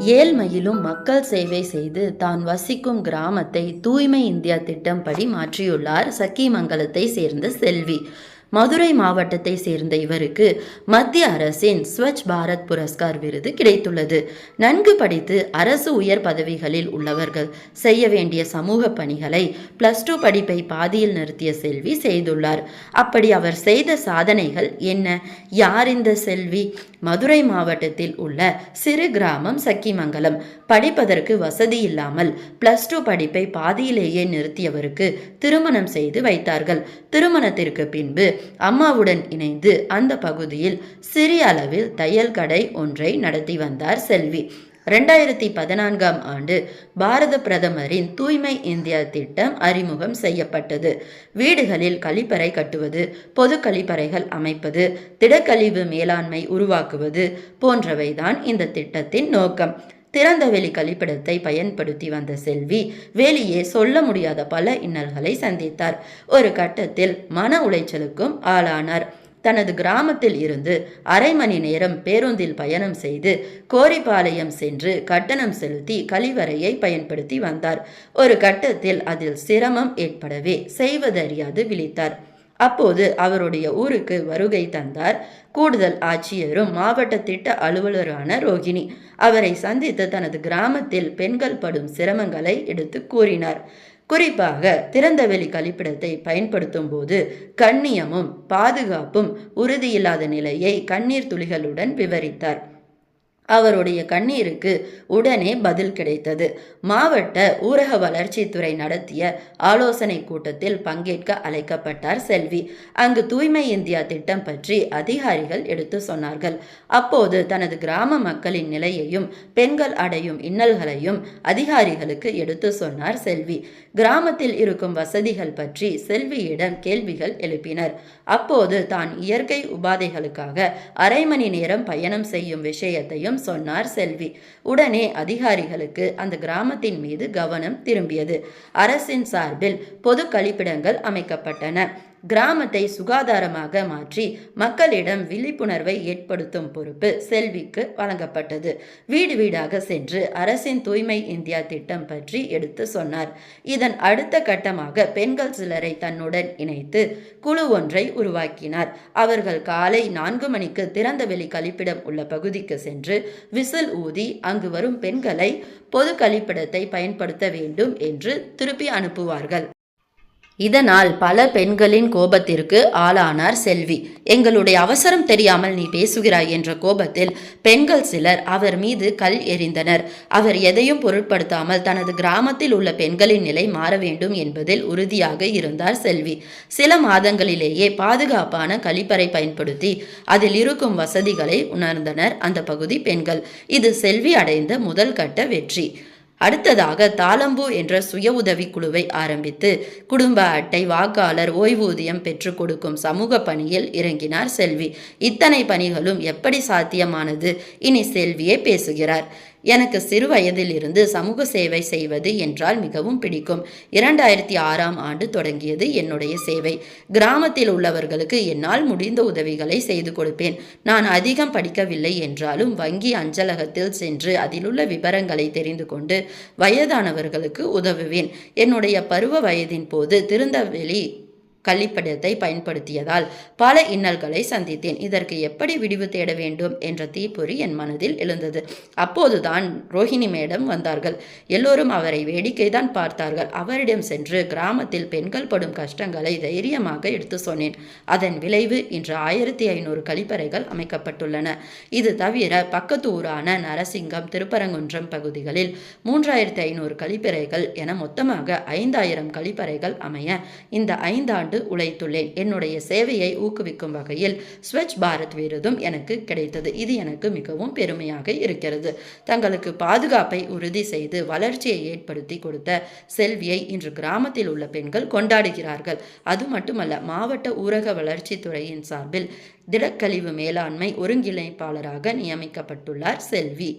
ஏழ்மையிலும் மக்கள் சேவை செய்து தான் வசிக்கும் கிராமத்தை தூய்மை இந்தியா திட்டம்படி மாற்றியுள்ளார். சக்கிமங்கலத்தை சேர்ந்த செல்வி. மதுரை மாவட்டத்தை சேர்ந்த இவருக்கு மத்திய அரசின் ஸ்வச் பாரத் புரஸ்கார் விருது கிடைத்துள்ளது. நன்கு படித்து அரசு உயர் பதவிகளில் உள்ளவர்கள் செய்ய வேண்டிய சமூக பணிகளை பிளஸ் டூ படிப்பை பாதியில் நிறுத்திய செல்வி செய்துள்ளார். அப்படி அவர் செய்த சாதனைகள் என்ன? யார் இந்த செல்வி? மதுரை மாவட்டத்தில் உள்ள சிறு கிராமம் சக்கிமங்கலம். படிப்பதற்கு வசதி இல்லாமல் பிளஸ் டூ படிப்பை பாதியிலேயே நிறுத்தியவருக்கு திருமணம் செய்து வைத்தார்கள். திருமணத்திற்கு பின்பு அம்மாவுடன் இணைந்து அந்த பகுதியில் சிறிய அளவில் தையல் கடை ஒன்றை நடத்தி வந்தார் செல்வி. ரெண்டாயிரத்தி பதினான்காம் ஆண்டு பாரத பிரதமரின் தூய்மை இந்தியா திட்டம் அறிமுகம் செய்யப்பட்டது. வீடுகளில் கழிப்பறை கட்டுவது பொது கழிப்பறைகள் அமைப்பது திடக்கழிவு மேலாண்மை உருவாக்குவது போன்றவைதான் இந்த திட்டத்தின் நோக்கம். திறந்தவெளி கழிப்பிடத்தை பயன்படுத்தி வந்த செல்வி வெளியே சொல்ல முடியாத பல இன்னல்களை சந்தித்தார். ஒரு கட்டத்தில் மன உளைச்சலுக்கும் ஆளானார். தனது கிராமத்தில் இருந்து அரை மணி நேரம் பேருந்தில் பயணம் செய்து கோரிப்பாளையம் சென்று கட்டணம் செலுத்தி கழிவறையை பயன்படுத்தி வந்தார். ஒரு கட்டத்தில் அதில் சிரமம் ஏற்படவே செய்வதறியாது விழித்தார். அப்போது அவருடைய ஊருக்கு வருகை தந்தார். கூடுதல் ஆட்சியரும் மாவட்ட திட்ட அலுவலரான ரோகிணி. அவரை சந்தித்து தனது கிராமத்தில் பெண்கள் படும் சிரமங்களை எடுத்து கூறினார். குறிப்பாக திறந்தவெளி கழிப்பிடத்தை பயன்படுத்தும் போது கண்ணியமும் பாதுகாப்பும் உறுதியில்லாத நிலையை கண்ணீர் துளிகளுடன் விவரித்தார். அவருடைய கண்ணீருக்கு உடனே பதில் கிடைத்தது. மாவட்ட ஊரக வளர்ச்சித்துறை நடத்திய ஆலோசனை கூட்டத்தில் பங்கேற்க அழைக்கப்பட்டார் செல்வி. அங்கு தூய்மை இந்தியா திட்டம் பற்றி அதிகாரிகள் எடுத்து சொன்னார்கள். அப்போது தனது கிராம மக்களின் நிலையையும் பெண்கள் அடையும் இன்னல்களையும் அதிகாரிகளுக்கு எடுத்து சொன்னார் செல்வி. கிராமத்தில் இருக்கும் வசதிகள் பற்றி செல்வியிடம் கேள்விகள் எழுப்பினர். அப்போது தான் இயற்கை உபாதைகளுக்காக அரை மணி நேரம் பயணம் செய்யும் விஷயத்தையும் சொன்னார் செல்வி. உடனே அதிகாரிகளுக்கு அந்த கிராமத்தின் மீது கவனம் திரும்பியது. அரசின் சார்பில் பொது கழிப்பிடங்கள் அமைக்கப்பட்டன. கிராமத்தை சுகாதாரமாக மாற்றி மக்களிடம் விழிப்புணர்வை ஏற்படுத்தும் பொறுப்பு செல்விக்கு வழங்கப்பட்டது. வீடு வீடாக சென்று அரசின் தூய்மை இந்தியா திட்டம் பற்றி எடுத்து சொன்னார். இதன் அடுத்த கட்டமாக பெண்கள் சிலரை தன்னுடன் இணைத்து குழு ஒன்றை உருவாக்கினார். அவர்கள் காலை நான்கு மணிக்கு திறந்தவெளி கழிப்பிடம் உள்ள பகுதிக்கு சென்று விசில் ஊதி அங்கு வரும் பெண்களை பொது கழிப்பிடத்தை பயன்படுத்த வேண்டும் என்று திருப்பி அனுப்புவார்கள். இதனால் பல பெண்களின் கோபத்திற்கு ஆளானார் செல்வி. எங்களுடைய அவசரம் தெரியாமல் நீ பேசுகிறாய் என்ற கோபத்தில் பெண்கள் சிலர் அவர் மீது கல் எறிந்தனர். அவர் எதையும் பொருட்படுத்தாமல் தனது கிராமத்தில் உள்ள பெண்களின் நிலை மாற வேண்டும் என்பதில் உறுதியாக இருந்தார் செல்வி. சில மாதங்களிலேயே பாதுகாப்பான கழிப்பறை பயன்படுத்தி அதில் இருக்கும் வசதிகளை உணர்ந்தனர் அந்த பகுதி பெண்கள். இது செல்வி அடைந்த முதல் கட்ட வெற்றி. அடுத்ததாக தாளம்பூ என்ற சுய உதவி குழுவை ஆரம்பித்து குடும்ப அட்டை வாக்காளர் ஓய்வூதியம் பெற்றுக் கொடுக்கும் சமூக பணியில் இறங்கினார் செல்வி. இத்தனை பணிகளும் எப்படி சாத்தியமானது? இனி செல்வியே பேசுகிறார். எனக்கு சிறு வயதிலிருந்து சமூக சேவை செய்வது என்றால் மிகவும் பிடிக்கும். இரண்டாயிரத்தி ஆறாம் ஆண்டு தொடங்கியது என்னுடைய சேவை. கிராமத்தில் உள்ளவர்களுக்கு என்னால் முடிந்த உதவிகளை செய்து கொடுப்பேன். நான் அதிகம் படிக்கவில்லை என்றாலும் வங்கி அஞ்சலகத்தில் சென்று அதிலுள்ள விவரங்களை தெரிந்து கொண்டு வயதானவர்களுக்கு உதவுவேன். என்னுடைய பருவ வயதின் போது திருந்தவெளி கள்ளிப்படத்தை பயன்படுத்தியதால் பல இன்னல்களை சந்தித்தேன். இதற்கு எப்படி விடிவு தேட வேண்டும் என்ற தீப்பொறி என் மனதில் எழுந்தது. அப்போதுதான் ரோஹிணி மேடம் வந்தார்கள். எல்லோரும் அவரை வேடிக்கைதான் பார்த்தார்கள். அவரிடம் சென்று கிராமத்தில் பெண்கள் படும் கஷ்டங்களை தைரியமாக எடுத்து சொன்னேன். அதன் விளைவு இன்று ஆயிரத்தி ஐநூறு கழிப்பறைகள் அமைக்கப்பட்டுள்ளன. இது தவிர பக்கத்து ஊரான நரசிங்கம் திருப்பரங்குன்றம் பகுதிகளில் மூன்றாயிரத்தி ஐநூறு கழிப்பறைகள் என மொத்தமாக ஐந்தாயிரம் கழிப்பறைகள் அமைய இந்த ஐந்தாண்டு ஆண்டு உழைத்துள்ளேன். என்னுடைய சேவையை ஊக்குவிக்கும் வகையில் ஸ்வச் பாரத் விருதும் எனக்கு கிடைத்தது. இது எனக்கு மிகவும் பெருமையாக இருக்கிறது. தங்களுக்கு பாதுகாப்பை உறுதி செய்து வளர்ச்சியை ஏற்படுத்தி கொடுத்த செல்வியை இன்று கிராமத்தில் உள்ள பெண்கள் கொண்டாடுகிறார்கள். அது மட்டுமல்ல மாவட்ட ஊரக வளர்ச்சித்துறையின் சார்பில் திடக்கழிவு மேலாண்மை ஒருங்கிணைப்பாளராக நியமிக்கப்பட்டுள்ளார் செல்வி.